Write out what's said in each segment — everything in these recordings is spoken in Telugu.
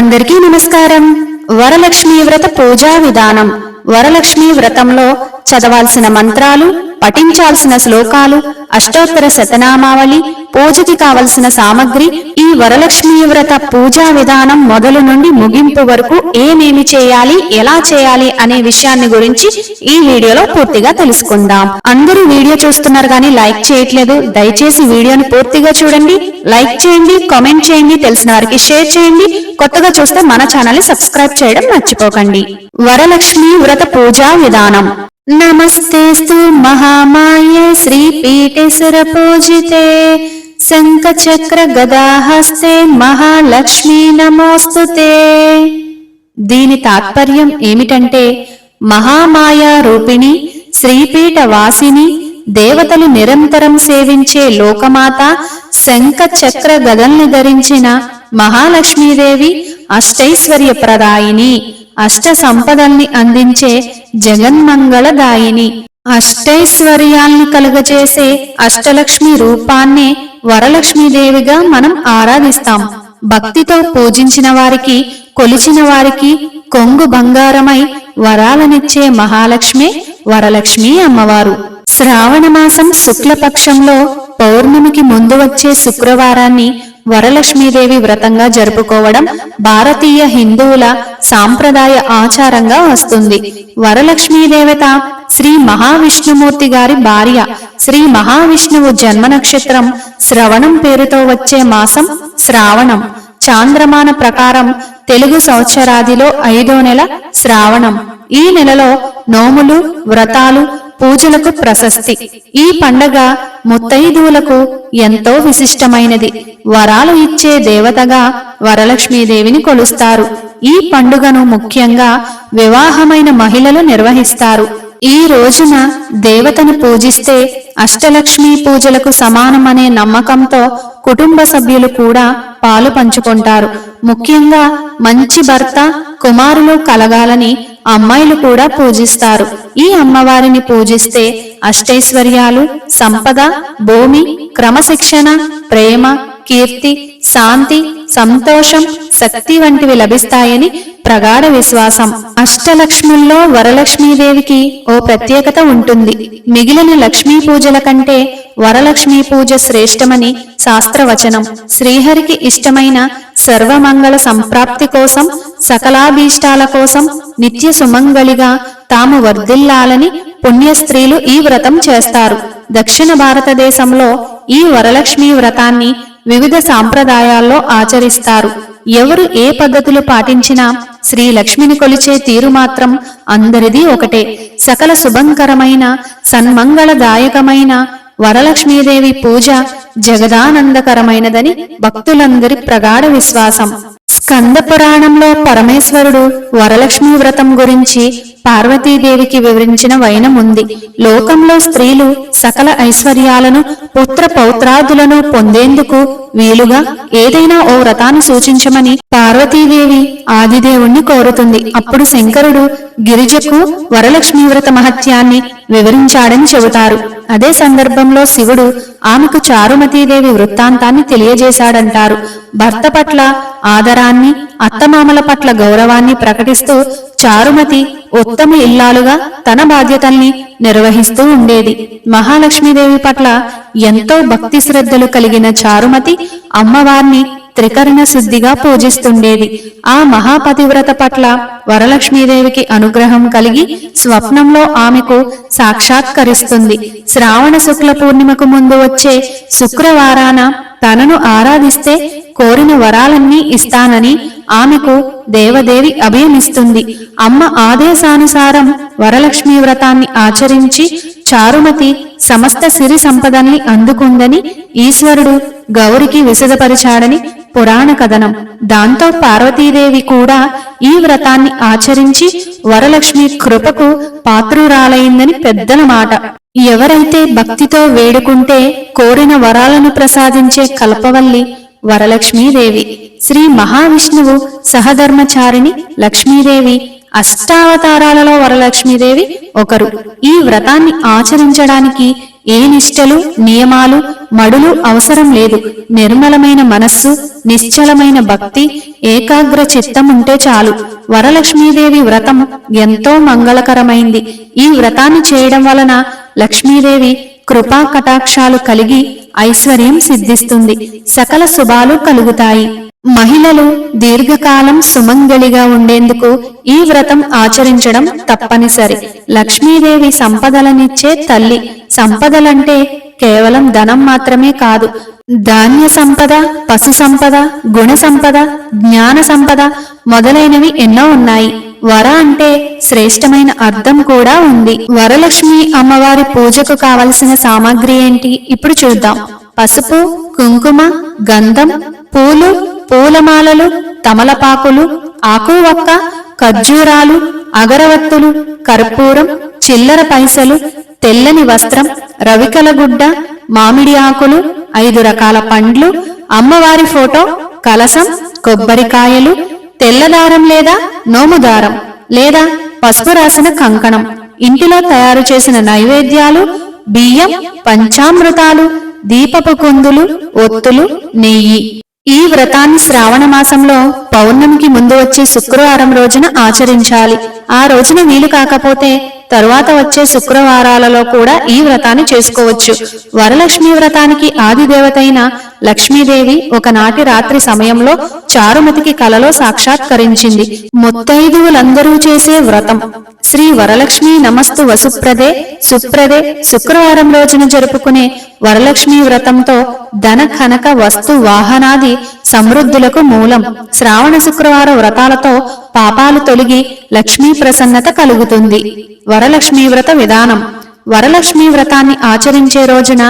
అందరికీ నమస్కారం. వరలక్ష్మి వ్రత పూజా విధానం. వరలక్ష్మి వ్రతంలో చదవాల్సిన మంత్రాలు పఠించాల్సిన శ్లోకాలు అష్టోత్తర శతనామావళి పూజకి కావలసిన సామగ్రి ఈ వరలక్ష్మీ వ్రత పూజా విధానం మొదలు నుండి ముగింపు వరకు ఏమేమి చేయాలి ఎలా చేయాలి అనే విషయాన్ని గురించి ఈ వీడియోలో పూర్తిగా తెలుసుకుందాం. అందరూ వీడియో చూస్తున్నారు కానీ లైక్ చేయట్లేదు. దయచేసి వీడియోని పూర్తిగా చూడండి. లైక్ చేయండి కామెంట్ చేయండి తెలిసిన వారికి షేర్ చేయండి. కొత్తగా చూస్తే మన ఛానల్ని సబ్స్క్రైబ్ చేయడం మర్చిపోకండి. వరలక్ష్మి వ్రత పూజా విధానం. నమస్తేస్తు మహామాయే శ్రీపీఠే సురపూజితే శంఖచక్ర గదాహస్తే మహాలక్ష్మి నమోస్తుతే. దీని తాత్పర్యం ఏమిటంటే మహామాయా రూపిణి శ్రీపీఠ వాసిని దేవతలు నిరంతరం సేవించే లోకమాత శంఖ చక్ర గదల్ని ధరించిన మహాలక్ష్మీదేవి అష్టైశ్వర్య ప్రదాయిని అష్ట సంపదల్ని అందించే జగన్మంగళదాయిని. అష్టైశ్వర్యాల్ని కలుగచేసే అష్టలక్ష్మి రూపాన్నే వరలక్ష్మీదేవిగా మనం ఆరాధిస్తాం. భక్తితో పూజించిన వారికి కొలిచిన వారికి కొంగు బంగారమై వరాలనిచ్చే మహాలక్ష్మి వరలక్ష్మి అమ్మవారు. శ్రావణ మాసం శుక్లపక్షంలో పౌర్ణమికి ముందు వచ్చే శుక్రవారాన్ని వరలక్ష్మీదేవి వ్రతంగా జరుపుకోవడం భారతీయ హిందువుల సాంప్రదాయ ఆచారంగా వస్తుంది. వరలక్ష్మీ దేవత శ్రీ మహావిష్ణుమూర్తి గారి భార్య శ్రీ మహావిష్ణువు జన్మ నక్షత్రం శ్రవణం పేరుతో వచ్చే మాసం శ్రావణం. చాంద్రమాన ప్రకారం తెలుగు సంవత్సరాదిలో ఐదో నెల శ్రావణం. ఈ నెలలో నోములు వ్రతాలు పూజలకు ప్రశస్తి. ఈ పండగ ముత్తైదువులకు ఎంతో విశిష్టమైనది. వరాలు ఇచ్చే దేవతగా వరలక్ష్మీదేవిని కొలుస్తారు. ఈ పండుగను ముఖ్యంగా వివాహమైన మహిళలు నిర్వహిస్తారు. ఈ రోజున దేవతను పూజిస్తే అష్టలక్ష్మీ పూజలకు సమానమనే నమ్మకంతో కుటుంబ సభ్యులు కూడా పాలు పంచుకుంటారు. ముఖ్యంగా మంచి భర్త కుమారులు కలగాలని అమ్మాయిలు కూడా పూజిస్తారు. ఈ అమ్మవారిని పూజిస్తే అష్టైశ్వర్యాలు సంపద భూమి క్రమశిక్షణ ప్రేమ కీర్తి శాంతి సంతోషం శక్తి వంటివి లభిస్తాయని ప్రగాఢ విశ్వాసం. అష్టలక్ష్ముల్లో వరలక్ష్మీదేవికి ఓ ప్రత్యేకత ఉంటుంది. మిగిలిన లక్ష్మీ పూజల కంటే వరలక్ష్మీ పూజ శ్రేష్టమని శాస్త్రవచనం. శ్రీహరికి ఇష్టమైన సర్వమంగళ సంప్రాప్తి కోసం సకలాభీష్టాల కోసం నిత్య సుమంగళిగా తాము వర్ధిల్లాలని పుణ్య స్త్రీలు ఈ వ్రతం చేస్తారు. దక్షిణ భారతదేశంలో ఈ వరలక్ష్మీ వ్రతాన్ని వివిధ సాంప్రదాయాల్లో ఆచరిస్తారు. ఎవరు ఏ పద్ధతులు పాటించినా శ్రీ లక్ష్మిని కొలిచే తీరు మాత్రం అందరిది ఒకటే. సకల శుభంకరమైన సన్మంగళదాయకమైన వరలక్ష్మీదేవి పూజ జగదానందకరమైనదని భక్తులందరి ప్రగాఢ విశ్వాసం. స్కంద పురాణంలో పరమేశ్వరుడు వరలక్ష్మీ వ్రతం గురించి పార్వతీదేవికి వివరించిన వైనం ఉంది. లోకంలో స్త్రీలు సకల ఐశ్వర్యాలను పుత్ర పౌత్రాదులను పొందేందుకు వీలుగా ఏదైనా ఓ వ్రతాన్ని సూచించమని పార్వతీదేవి ఆదిదేవుణ్ణి కోరుతుంది. అప్పుడు శంకరుడు గిరిజకు వరలక్ష్మీ వ్రత మహత్యాన్ని వివరించాడని చెబుతారు. అదే సందర్భంలో శివుడు ఆమెకు చారుమతీదేవి వృత్తాంతాన్ని తెలియజేశాడంటారు. భర్త పట్ల ఆదరాన్ని అత్తమామల పట్ల గౌరవాన్ని ప్రకటిస్తూ చారుమతి ఉత్తమ ఇల్లాలుగా తన బాధ్యతల్ని నిర్వహిస్తూ ఉండేది. మహాలక్ష్మీదేవి పట్ల ఎంతో భక్తి శ్రద్ధలు కలిగిన చారుమతి అమ్మవారిని త్రికరణ శుద్ధిగా పూజిస్తుండేది. ఆ మహాపతివ్రత పట్ల వరలక్ష్మీదేవికి అనుగ్రహం కలిగి స్వప్నంలో ఆమెకు సాక్షాత్కరిస్తుంది. శ్రావణ శుక్ల పూర్ణిమకు ముందు వచ్చే శుక్రవారాన తనను ఆరాధిస్తే కోరిన వరాలన్నీ ఇస్తానని ఆమెకు దేవదేవి అభయమిస్తుంది. అమ్మ ఆదేశానుసారం వరలక్ష్మి వ్రతాన్ని ఆచరించి చారుమతి సమస్త సిరి సంపదల్ని అందుకుందని ఈశ్వరుడు గౌరికి విశదపరిచాడని పురాణ కథనం. దాంతో పార్వతీదేవి కూడా ఈ వ్రతాన్ని ఆచరించి వరలక్ష్మి కృపకు పాత్రురాలైందని పెద్దల మాట. ఎవరైతే భక్తితో వేడుకుంటే కోరిన వరాలను ప్రసాదించే కల్పవల్లి వరలక్ష్మీదేవి. శ్రీ మహావిష్ణువు సహధర్మచారిణి లక్ష్మీదేవి అష్టావతారాలలో వరలక్ష్మీదేవి ఒకరు. ఈ వ్రతాన్ని ఆచరించడానికి ఏ నిష్టలు నియమాలు మడులు అవసరం లేదు. నిర్మలమైన మనస్సు నిశ్చలమైన భక్తి ఏకాగ్ర చిత్తం ఉంటే చాలు. వరలక్ష్మీదేవి వ్రతం ఎంతో మంగళకరమైంది. ఈ వ్రతాన్ని చేయడం వలన లక్ష్మీదేవి కృపా కటాక్షాలు కలిగి ఐశ్వర్యం సిద్ధిస్తుంది. సకల శుభాలు కలుగుతాయి. మహిళలు దీర్ఘకాలం సుమంగళిగా ఉండేందుకు ఈ వ్రతం ఆచరించడం తప్పనిసరి. లక్ష్మీదేవి సంపదలనిచ్చే తల్లి. సంపదలంటే కేవలం ధనం మాత్రమే కాదు. ధాన్య సంపద పశు సంపద గుణ సంపద జ్ఞాన సంపద మొదలైనవి ఎన్నో ఉన్నాయి. వర అంటే శ్రేష్టమైన అర్థం కూడా ఉంది. వరలక్ష్మి అమ్మవారి పూజకు కావలసిన సామాగ్రి ఏంటి? ఇప్పుడు చూద్దాం. పసుపు కుంకుమ గంధం పూలు పూలమాలలు తమలపాకులు ఆకు వక్క ఖర్జూరాలు అగరవత్తులు కర్పూరం చిల్లర పైసలు తెల్లని వస్త్రం రవికల గుడ్డ మామిడి ఆకులు ఐదు రకాల పండ్లు అమ్మవారి ఫోటో కలసం కొబ్బరికాయలు తెల్లదారం లేదా నోముదారం లేదా పసుపు రాసిన కంకణం ఇంటిలో తయారు చేసిన నైవేద్యాలు బియ్యం పంచామృతాలు దీపపు కుందులు ఒత్తులు నెయ్యి. ఈ వ్రతాన్ని శ్రావణ మాసంలో పౌర్ణమికి ముందు వచ్చే శుక్రవారం రోజున ఆచరించాలి. ఆ రోజున వీలు కాకపోతే తరువాత వచ్చే శుక్రవారాలలో కూడా ఈ వ్రతాన్ని చేసుకోవచ్చు. వరలక్ష్మి వ్రతానికి ఆది దేవతైన లక్ష్మీదేవి ఒకనాటి రాత్రి సమయంలో చారుమతికి కలలో సాక్షాత్కరించింది. ముత్తైదువులందరూ చేసే వ్రతం. శ్రీ వరలక్ష్మి నమస్తు వసుప్రదే సుప్రదే శుక్రవారం రోజున జరుపుకునే వరలక్ష్మి వ్రతంతో ధన కనక వస్తు వాహనాది సమృద్ధులకు మూలం. శ్రావణ శుక్రవార వ్రతాలతో పాపాలు తొలగి లక్ష్మీ ప్రసన్నత కలుగుతుంది. వరలక్ష్మీ వ్రత విధానం. వరలక్ష్మీ వ్రతాన్ని ఆచరించే రోజున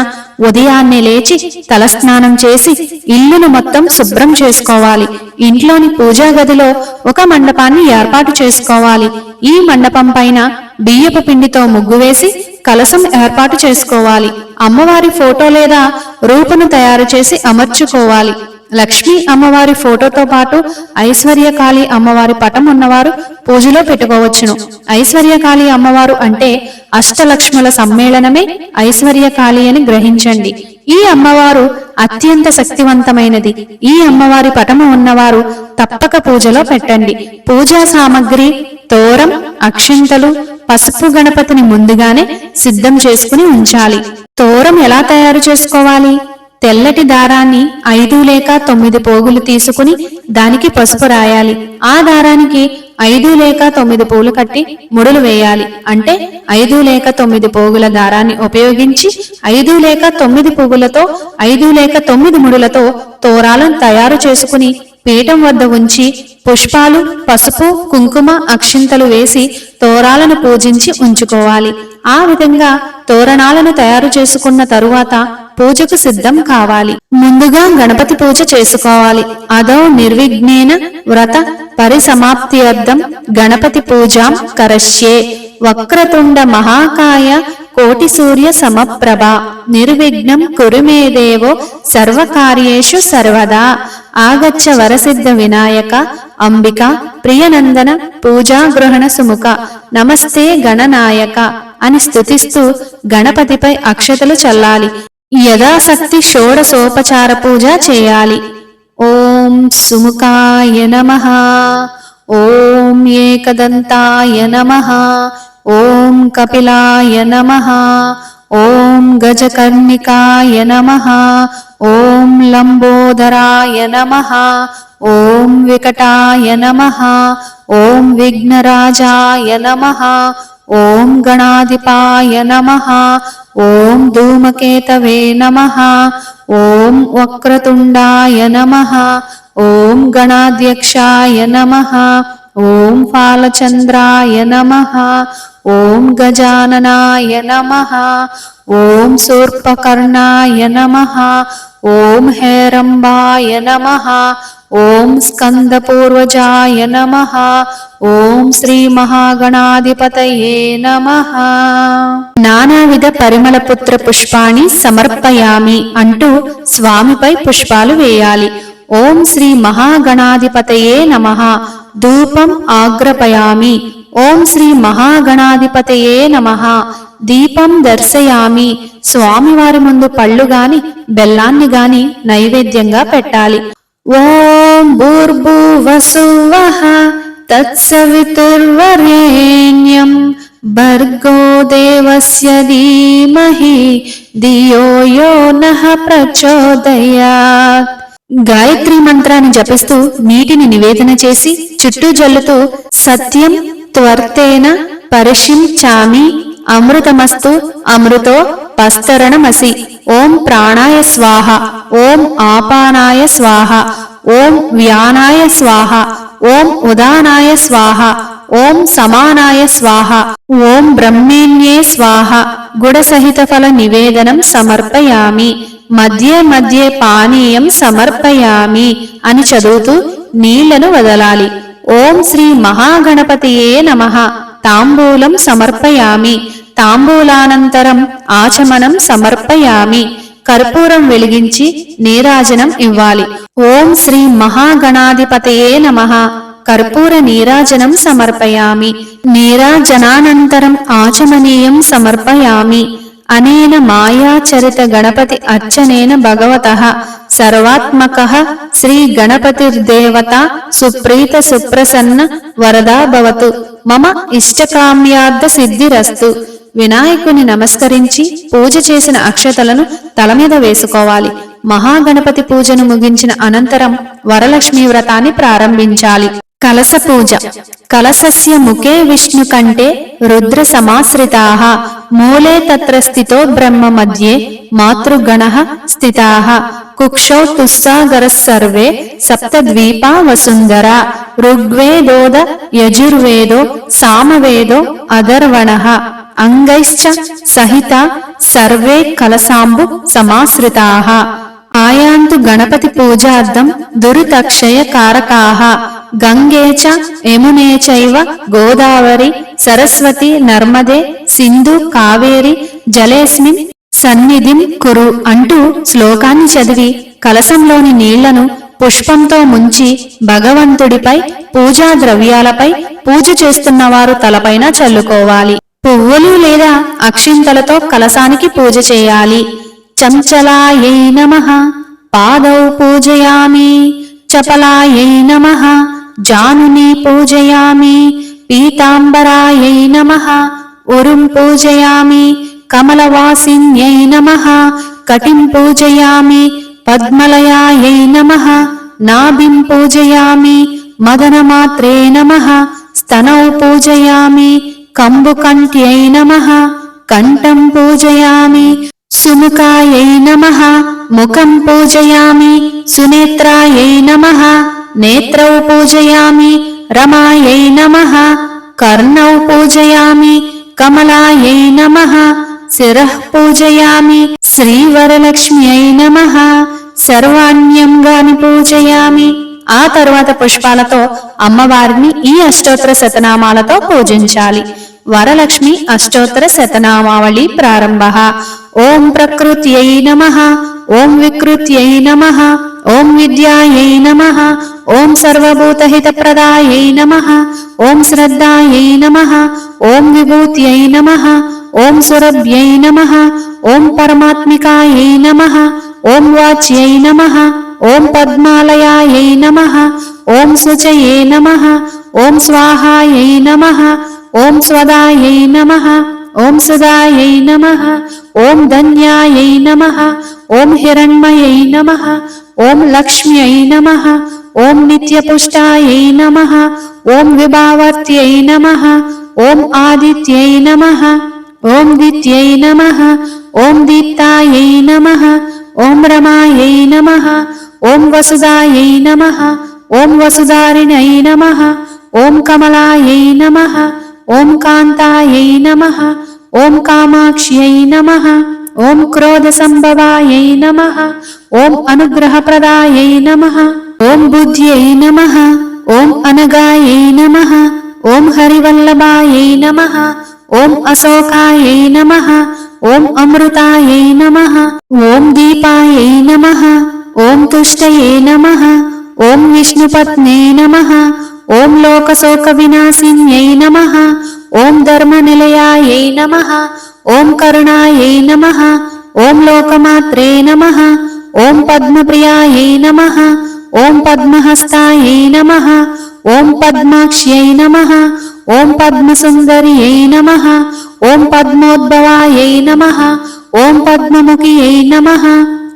ఉదయాన్నే లేచి తలస్నానం చేసి ఇల్లును మొత్తం శుభ్రం చేసుకోవాలి. ఇంట్లోని పూజా గదిలో ఒక మండపాన్ని ఏర్పాటు చేసుకోవాలి. ఈ మండపం పైన బియ్యపు పిండితో ముగ్గు వేసి కలసం ఏర్పాటు చేసుకోవాలి. అమ్మవారి ఫోటో లేదా రూపును తయారు చేసి అమర్చుకోవాలి. లక్ష్మీ అమ్మవారి ఫోటోతో పాటు ఐశ్వర్యకాళి అమ్మవారి పటం ఉన్నవారు పూజలో పెట్టుకోవచ్చును. ఐశ్వర్యకాళి అమ్మవారు అంటే అష్టలక్ష్ముల సమ్మేళనమే ఐశ్వర్యకాళి అని గ్రహించండి. ఈ అమ్మవారు అత్యంత శక్తివంతమైనది. ఈ అమ్మవారి పటము ఉన్నవారు తప్పక పూజలో పెట్టండి. పూజా సామగ్రి తోరం అక్షింతలు పసుపు గణపతిని ముందుగానే సిద్ధం చేసుకుని ఉంచాలి. తోరం ఎలా తయారు చేసుకోవాలి? తెల్లటి దారాన్ని ఐదు లేక తొమ్మిది పోగులు తీసుకుని దానికి పసుపు రాయాలి. ఆ దారానికి ఐదు లేక తొమ్మిది పూలు కట్టి ముడులు వేయాలి. అంటే ఐదు లేక తొమ్మిది పోగుల దారాన్ని ఉపయోగించి ఐదు లేక తొమ్మిది పువ్వులతో ఐదు లేక తొమ్మిది ముడులతో తోరాలను తయారు చేసుకుని పీఠం వద్ద ఉంచి పుష్పాలు పసుపు కుంకుమ అక్షింతలు వేసి తోరాలను పూజించి ఉంచుకోవాలి. ఆ విధంగా తోరణాలను తయారు చేసుకున్న తరువాత పూజకు సిద్ధం కావాలి. ముందుగా గణపతి పూజ చేసుకోవాలి. అదో నిర్విఘ్నేన వ్రత పరిసమాప్తి అర్థం గణపతి పూజాం కరష్యే. వక్రతుండ మహాకాయ కోటి సూర్య సమప్రభ. నిర్విఘ్నం కురుమేదేవో దేవో సర్వకార్యేషు సర్వదా. ఆగచ్చ వరసిద్ధ వినాయక అంబిక ప్రియనందన పూజా గృహణ సుముఖ. నమస్తే గణనాయక. అని స్థుతిస్తూ గణపతిపై అక్షతలు చల్లాలి. యథాశక్తి షోడసోపచార పూజ చేయాలి. ఓం సుముఖాయ నమ. ॐ एकदन्ताय नमः। ॐ कपिलाय नमः। ॐ गजकर्णिकाय नमः। ॐ लम्बोदराय नमः। ॐ विकटाय नमः। ॐ विघ्नराजाय नमः। ॐ गणाधिपाय नमः। ఓం ధూమకేతవే నమ. ఓం వక్రతుండాయ నమ. ఓం గణాధ్యక్షాయ నమ. ఓం ఫాలచంద్రాయ నమ. ఓం గజాననాయ నమ. ఓం శూర్పకర్ణాయ నమ. ఓం హేరంబాయ నమ. ఓం స్కందపూర్వజాయ నమ. ఓం శ్రీ మహాగణాధిపతయే నమ. నానావిధ పరిమళపుత్ర పుత్ర సమర్పయామి అంటూ స్వామిపై పుష్పాలు వేయాలి. ఓం శ్రీ మహాగణాధిపతయే నమ. ధూపం ఆగ్రపయామి. ఓం శ్రీ మహాగణాధిపతయే నమ. దీపం దర్శయామి. స్వామివారి ముందు పళ్ళు గాని బెల్లాన్ని గాని నైవేద్యంగా పెట్టాలి. ఓం భూర్భువసువః తత్సవితుర్వరేణ్యం. భర్గో దేవస్య ధీమహి ధియో యో నః ప్రచోదయాత్. గాయత్రి మంత్రాన్ని జపిస్తూ నీటిని నివేదన చేసి చుట్టూ జల్లుతూ సత్యం త్వర్తేన పరిశించామి అమృతమస్తు అమృతో పస్తరణమసి ఓం ప్రాణాయ స్వాహ. ఓం ఆపానాయ స్వాహ. ఓం వ్యానాయ స్వాహ. ఓం ఉదానాయ స్వాహ. ఓం సమానాయ స్వాహ. ఓం బ్రహ్మేణ్యే స్వాహ. గుడసహిత ఫల నివేదనం సమర్పయామి. మధ్యే మధ్యే పానీయం సమర్పయామి అని చదువుతూ నీళ్ళను వదలాలి. ఓం శ్రీ మహాగణపతియే నమ. తాంబూలం సమర్పయామి. తాంబూలానంతరం ఆచమనం సమర్పయామి. కర్పూరం వెలిగించి నీరాజనం ఇవ్వాలి. ఓం శ్రీ మహాగణాధిపతయే నమ. కర్పూర నీరాజనం సమర్పయామి. నీరాజనానంతరం ఆచమనీయం సమర్పయామి. అనేన మాయాచరిత గణపతి అర్చనేన భగవత. సర్వాత్మక శ్రీ గణపతిర్దేవత సుప్రీత సుప్రసన్న వరదా భవతు. మమ ఇష్టకామ్యార్థ సిద్ధిరస్తు. వినాయకుని నమస్కరించి పూజ చేసిన అక్షతలను తల మీద వేసుకోవాలి. మహాగణపతి పూజను ముగించిన అనంతరం వరలక్ష్మి వ్రతాన్ని ప్రారంభించాలి. కలస పూజ. కలసస్య ముఖే విష్ణు కంటే రుద్ర సమాశ్రితాః. మూలే తత్ర స్థితో బ్రహ్మ మధ్యే మాతృగణ స్థితాః. కుక్షౌ తుస్సాగర సర్వే సప్తద్వీపా వసుంధర. ఋగ్వేదోద యజుర్వేదో సామవేదో అధర్వణ. అంగైశ్చ సహిత సర్వే కలసాంబు సమాశ్రితాః. ఆయాంతు గణపతి పూజార్థం దురితక్షయ కారకాః గంగే చ యమునే చైవ గోదావరి సరస్వతి నర్మదే సింధు కావేరి జలేస్మిన్ సన్నిధిం కురు అంటూ శ్లోకాన్ని చదివి కలశంలోని నీళ్ళను పుష్పంతో ముంచి భగవంతుడిపై పూజా ద్రవ్యాలపై పూజ చేస్తున్నవారు తలపైన చల్లుకోవాలి. పువ్వులు లేదా అక్షింతలతో కలశానికి పూజ చేయాలి. చంచలాయై నమ. పాదౌ పూజయామి. చపలాయై నమ. జానుని పూజయామి. పీతాంబరాయై నమ. ఉరుం పూజయామి. కమలవాసిన్యై నమ. కటిం పూజయామి. పద్మలయాయై నమ. నాభిం పూజయామి. మదనమాత్రే నమ. స్తనౌ పూజయామి. కంబుకంఠ్యై నమః కంఠం పూజయామి సుముఖాయై నమః ముఖం పూజయామి సునేత్రాయై నమః నేత్రౌ పూజయామి రమాయై నమః కర్ణౌ పూజయామి కమలాయై నమః శిరః పూజయామి శ్రీవరలక్ష్మ్యై నమః సర్వాణ్యంగాని పూజయామి. ఆ తరువాత పుష్పాలతో అమ్మవారిని ఈ అష్టోత్తర శతనామాలతో పూజించాలి. వరలక్ష్మి అష్టోత్తర శతనామావళి ప్రారంభ ఓం ప్రకృత్యై నమ ఓం వికృత్యై నమ ఓం విద్యాయై నమ ఓం సర్వభూతహితప్రదాయై నమ ఓం శ్రద్ధాయై నమ ఓం విభూత్యై నమ ఓం సురభ్యై నమ ఓం పరమాత్మికాయై నమ ఓం వాచ్యై నమ ఓం పద్మాలయాయై నమ ఓం శుచయే నమ ఓం స్వాహాయై నమ ॐ स्वदायै नमः ॐ सुदायै नमः ॐ धन्यायै नमः ॐ हिरण्मयै नमः ॐ लक्ष्म्यै नमः ॐ नित्यपुष्टायै नमः ॐ विभावै नमः ॐ आदित्यै नमः ॐ दित्यै नमः ॐ दीप्तायै नमः ॐ रमायै नमः ॐ वसुधाय नमः ॐ वसुधारिण्यै नमः ॐ कमलायै नमः ఓం కాంతాయై నమ ఓం కామాక్ష్యై నమ ఓం క్రోధ సంభవాయై నమ ఓం అనుగ్రహప్రదాయై నమ ఓం బుద్ధ్యై నమ ఓం అనగాయై నమ ఓం హరివల్లభాయై నమ ఓం అశోకాయై నమ ఓం అమృతాయై నమ ఓం దీపాయై నమ ఓం తుష్టయే నమ ఓం విష్ణుపత్నే నమ ఓం లోకశోక వినాశిన్యై నమ. ఓం ధర్మనిలయాయై నమ. ఓం కరుణాయై నమ. ఓం లోకమాత్రే నమ. ఓం పద్మప్రియాయై నమ. ఓం పద్మహస్తాయై నమ. ఓం పద్మాక్ష్యై నమ. ఓం పద్మసుందర్యై నమ. ఓం పద్మోద్భవాయై నమ. ఓం పద్మముఖియై నమ.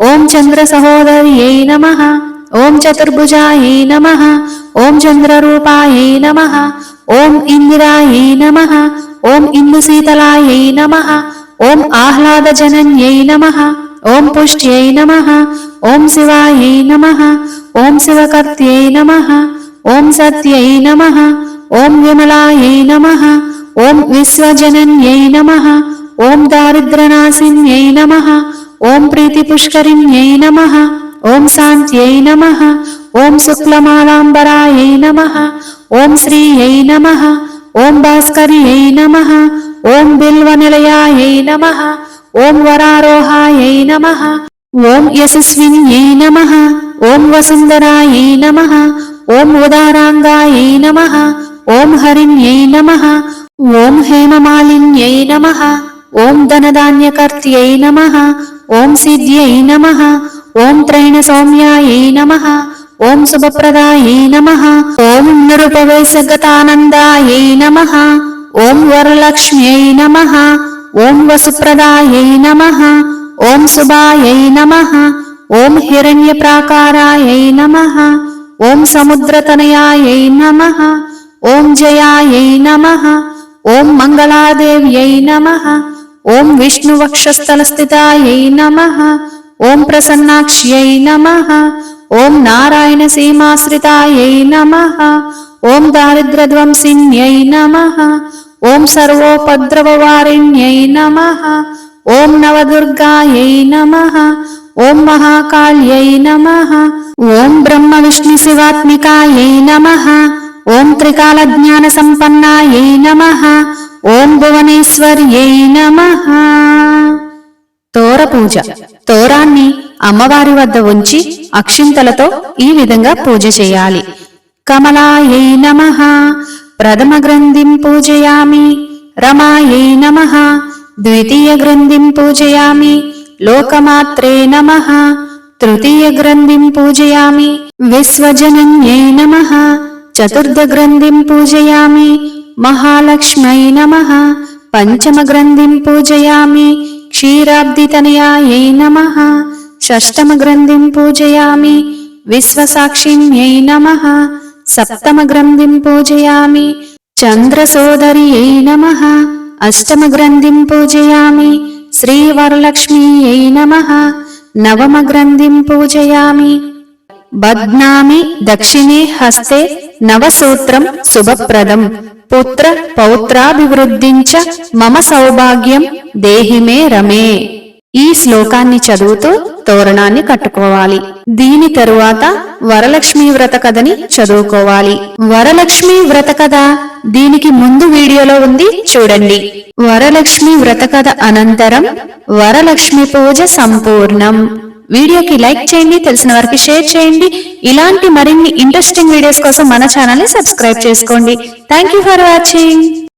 ఓం చంద్ర సహోదర్యై నమః ఓం చతుర్భుజాయై నమ ఓం చంద్రరూపాయై నమ ఓం ఇందిరాయై నమ ఓం ఇందుశీతలాయై నమ ఓం ఆహ్లాదజనన్యై నమ ఓం పుష్ట్యై నమ ఓం శివాయై నమ ఓం శివకర్త్యై నమ ఓం సత్యై నమ ఓం విమలాయై నమ ఓం విశ్వజనన్యై నమ ఓం దారిద్రనాశిన్యై నమ ఓం ప్రీతి పుష్కరిణ్యై నమ ఓం శాంత్యై నమ ఓం శుక్లమాలాంబరాయై నమ ఓం శ్రీయై నమ ఓం భాస్కర్యై నమ ఓం బిల్వనిలయాయై నమ ఓం వరారోహాయై నమ ఓం యశస్విన్యై నమ ఓం వసుంధరాయై నమ ఓం ఉదారాంగాయై నమ ఓం హరిణ్యై నమ ఓం హేమమాలిన్యై నమ ఓం ధనధాన్యకర్త్యై నమ ఓం సిద్ధ్యై నమ ఓం త్రైణ సౌమ్యాయై నమ ఓం శుభప్రదాయై నమ ఓం నిరుపవేశగతానందాయై నమ ఓం వరలక్ష్మ్యై నమ ఓం వసుప్రదాయై నమ ఓం శుభాయై నమ ఓం హిరణ్యప్రాకారాయై నమ ఓం సముద్రతనయాయై నమ ఓం జయాయై నమ ఓం మంగళాదేవ్యై నమ ఓం విష్ణువక్షస్థలస్థితాయై నమ ఓం ప్రసన్నాక్ష్యై నమ ఓం నారాయణ సీమాశ్రితాయై నమ ఓం దారిద్రధ్వంసిన్యై నమ ఓం సర్వోపద్రవవారిణ్యై నమ ఓం నవదుర్గాయై నమ ఓం మహాకాళ్యై నమ ఓం బ్రహ్మ విష్ణు శివాత్మికాయై నమ ఓం త్రికాల జ్ఞాన సంపన్నాయై నమ ఓం భువనేశ్వర్యై నమః. తోర పూజ. తోరాన్ని అమ్మవారి వద్ద ఉంచి అక్షింతలతో ఈ విధంగా పూజ చేయాలి. కమలాయై నమః. ప్రథమ గ్రంథిం పూజయామి. రమాయై నమః. ద్వితీయ గ్రంథిం పూజయామి. లోకమాత్రే నమః. తృతీయ గ్రంథిం పూజయామి. విశ్వజనన్యై నమః. చతుర్థ గ్రంథిం పూజయామి. మహాలక్ష్మై నమ. పంచమ గ్రంథిం పూజయామి. క్షీరాబ్దితనయాయై నమ. షష్టమ గ్రంథిం పూజయామి. విశ్వసాక్షిణ్యై నమ. సప్తమ గ్రంథిం పూజయామి. చంద్రసోదర్యై నమ. అష్టమ గ్రంథిం పూజయామి. శ్రీవరలక్ష్మీయై నమ. నవమ గ్రంథిం పూజయామి. బద్నామి దక్షిణే హస్తే నవసూత్రం శుభప్రదం. పుత్ర పౌత్రాభివృద్ధించ మమ సౌభాగ్యం దేహిమే రమే. ఈ శ్లోకాన్ని చదువుతూ తోరణాన్ని కట్టుకోవాలి. దీని తరువాత వరలక్ష్మి వ్రత కథని చదువుకోవాలి. వరలక్ష్మి వ్రత కథ దీనికి ముందు వీడియోలో ఉంది చూడండి. వరలక్ష్మి వ్రత కథ అనంతరం వరలక్ష్మి పూజ సంపూర్ణం. వీడియోకి లైక్ చేయండి తెలిసిన వారికి షేర్ చేయండి. ఇలాంటి మరిన్ని ఇంట్రెస్టింగ్ వీడియోస్ కోసం మన ఛానల్ని సబ్స్క్రైబ్ చేసుకోండి. Thank you for watching